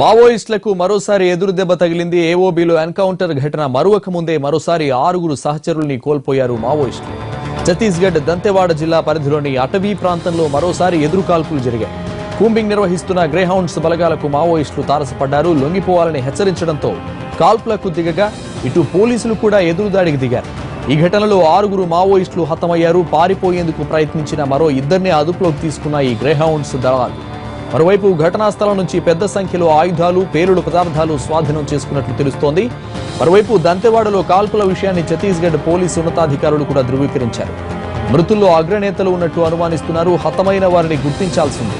మావోయిస్టులకు మరోసారి ఎదురుదెబ్బ తగిలింది ఏఓబీలో ఎన్కౌంటర్ ఘటన మరువక ముందే మరోసారి ఆరుగురు సహచరుల్ని కోల్పోయారు మావోయిస్టులు. ఛత్తీస్గఢ్ దంతెవాడ జిల్లా పరిధిలోని అటవీ ప్రాంతంలో మరోసారి ఎదురు కాల్పులు జరిగాయి. కూంబింగ్ నిర్వహిస్తున్న గ్రేహౌండ్స్ బలగాలకు మావోయిస్టులు తారసపడ్డారు. లొంగిపోవాలని హెచ్చరించడంతో కాల్పులకు దిగగా ఇటు పోలీసులు కూడా ఎదురుదాడికి దిగారు. ఈ ఘటనలో ఆరుగురు మావోయిస్టులు హతమయ్యారు. పారిపోయేందుకు ప్రయత్నించిన మరో ఇద్దరిని అదుపులోకి తీసుకున్న ఈ గ్రేహౌండ్స్ దళాలు. మరోవైపు ఘటనా స్థలం నుంచి పెద్ద సంఖ్యలో ఆయుధాలు పేలుడు పదార్థాలు స్వాధీనం చేసుకున్నట్లు తెలుస్తోంది. మరోవైపు దంతెవాడలో కాల్పుల విషయాన్ని ఛత్తీస్గఢ్ పోలీసు ఉన్నతాధికారులు కూడా ధృవీకరించారు. మృతుల్లో అగ్రనేతలు ఉన్నట్టు అనుమానిస్తున్నారు. హతమైన వారిని గుర్తించాల్సింది.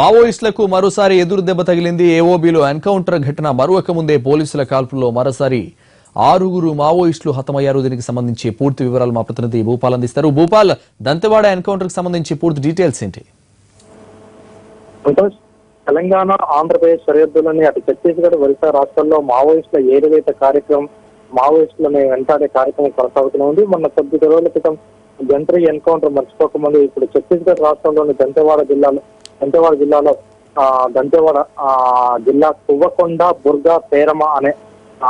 మావోయిస్టులకు మరోసారి ఎదురు దెబ్బ తగిలింది ఏఓబీలో ఎన్కౌంటర్ ఘటన మరొక ముందే పోలీసుల కాల్పుల్లో మరోసారి ఆరుగురు మావోయిస్టులు హతమయ్యారు. దీనికి సంబంధించి పూర్తి వివరాలు మా ప్రతినిధి భూపాల్ అందిస్తారు. భూపాల్ దంతెవాడ ఎన్కౌంటర్కి సంబంధించి పూర్తి డీటెయిల్స్ ఏంటి? తెలంగాణ ఆంధ్రప్రదేశ్ సరిహద్దులని అటు ఛత్తీస్గఢ్ ఒరిస్సా రాష్ట్రాల్లో మావోయిస్టుల ఏరివేత కార్యక్రమం మావోయిస్టులను వెంటాడే కార్యక్రమం కొనసాగుతూనే ఉంది. మొన్న కొద్ది రోజుల క్రితం జంత్రి ఎన్కౌంటర్ మర్చిపోకముందు ఇప్పుడు ఛత్తీస్గఢ్ రాష్ట్రంలోని దంతెవాడ జిల్లాలో దంతేవాడ జిల్లాలో ఆ దంతెవాడ ఆ జిల్లా కువ్వకొండ బుర్గా పేరమ అనే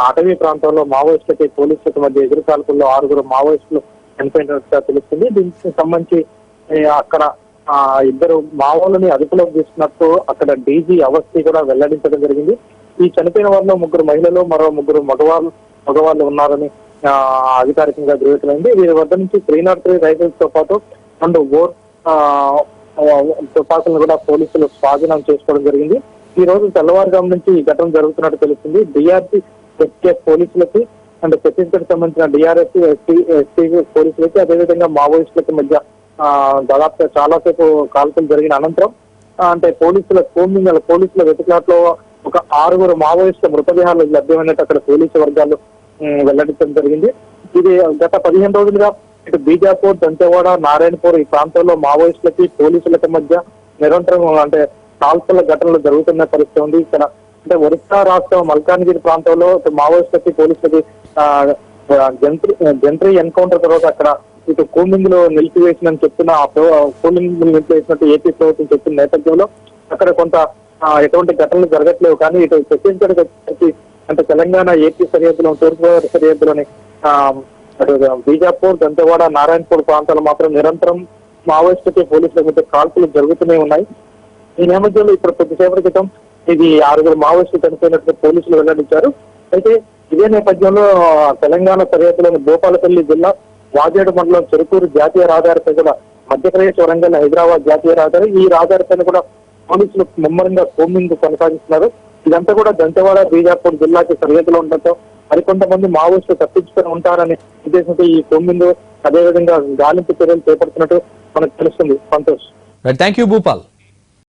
అటవీ ప్రాంతంలో మావోయిస్టులకి పోలీసులకు మధ్య ఎదురు కాల్పుల్లో ఆరుగురు మావోయిస్టులు చనిపోయినట్టుగా తెలుస్తుంది. దీనికి సంబంధించి అక్కడ ఆ ఇద్దరు మావోలని అదుపులోకి తీసుకున్నట్టు అక్కడ డీజీ అవస్థి కూడా వెల్లడించడం జరిగింది. ఈ చనిపోయిన వారిలో ముగ్గురు మహిళలు మరో ముగ్గురు మగవాళ్ళు మగవాళ్ళు ఉన్నారని ఆ, అధికారికంగా ధృవీకరైంది వీరి వద్ద నుంచి త్రీ నాట్ త్రీ రైఫిల్స్తో పాటు రెండు ఓర్ ఆ, తుపాకులను కూడా పోలీసులు స్వాధీనం చేసుకోవడం జరిగింది. ఈ రోజు తెల్లవారుజాము నుంచి ఈ ఘటన జరుగుతున్నట్టు తెలుస్తుంది. డిఆర్సీ ఎస్కేఎఫ్ పోలీసులకి అండ్ ఛత్తీస్గఢ్ సంబంధించిన డిఆర్ఎస్ ఎస్టీ ఎస్టీ పోలీసులకి అదేవిధంగా మావోయిస్టులకి మధ్య దాదాపు చాలాసేపు కాల్పులు జరిగిన అనంతరం అంటే పోలీసుల కోమింగ్ పోలీసుల వెతుకులాట్లో ఒక ఆరుగురు మావోయిస్టుల మృతదేహాలు లభ్యమైనట్టు అక్కడ పోలీసు వర్గాలు వెల్లడించడం జరిగింది. ఇది గత పదిహేను రోజులుగా ఇటు బీజాపూర్ దంతెవాడ నారాయణపూర్ ఈ ప్రాంతంలో మావోయిస్టులకి పోలీసులకి మధ్య నిరంతరం అంటే కాల్పుల ఘటనలు జరుగుతున్న పరిస్థితి ఉంది. ఇక్కడ అంటే ఒరిస్సా రాష్ట్రం మల్కాన్గిరి ప్రాంతంలో ఇటు మావోయిస్టులకి పోలీసులకి ఆ, జంత్రి జంత్రి ఎన్కౌంటర్ తర్వాత అక్కడ ఇటు కూలింగ్లో నిలిపివేసిందని చెప్తున్న ఆ కూలింగ్ నిలిపివేసినట్టు ఏపీ ప్రభుత్వం చెప్పిన నేపథ్యంలో అక్కడ కొంత ఆ, ఎటువంటి ఘటనలు జరగట్లేవు. కానీ ఇటు ఛత్తీస్గఢ్ అంటే తెలంగాణ ఏపీ సరిహద్దులో తూర్పుగోదావరి సరిహద్దులోని ఆ, అటు బీజాపూర్ దంతవాడ నారాయణపూర్ ప్రాంతాలు మాత్రం నిరంతరం మావోయిస్టులకి పోలీసుల మధ్య కాల్పులు జరుగుతూనే ఉన్నాయి. ఈ నేపథ్యంలో ఇప్పుడు కొద్దిసేపటి క్రితం ఇది ఆరుగురు మావోయిస్టులు చనిపోయినట్లు పోలీసులు వెల్లడించారు. అయితే ఇదే నేపథ్యంలో తెలంగాణ సరిహద్దులోని భూపాలపల్లి జిల్లా వాజేడు మండలం చెరుకూరు జాతీయ రహదారిపై కూడా మధ్యప్రదేశ్ వరంగల్ హైదరాబాద్ జాతీయ రహదారి ఈ రహదారిపైన కూడా పోలీసులు ముమ్మరంగా కోమింగ్ కొనసాగిస్తున్నారు. ఇదంతా కూడా దంతవాడ బీజాపూర్ జిల్లాకి సరిహద్దులో ఉండటంతో మరికొంతమంది మావోయిస్టులు తప్పించుకొని ఉంటారనే ఉద్దేశంతో ఈ కోమింగ్ అదేవిధంగా గాలింపు చర్యలు చేపడుతున్నట్టు మనకు తెలుస్తుంది. సంతోష్. Thank you Bhupal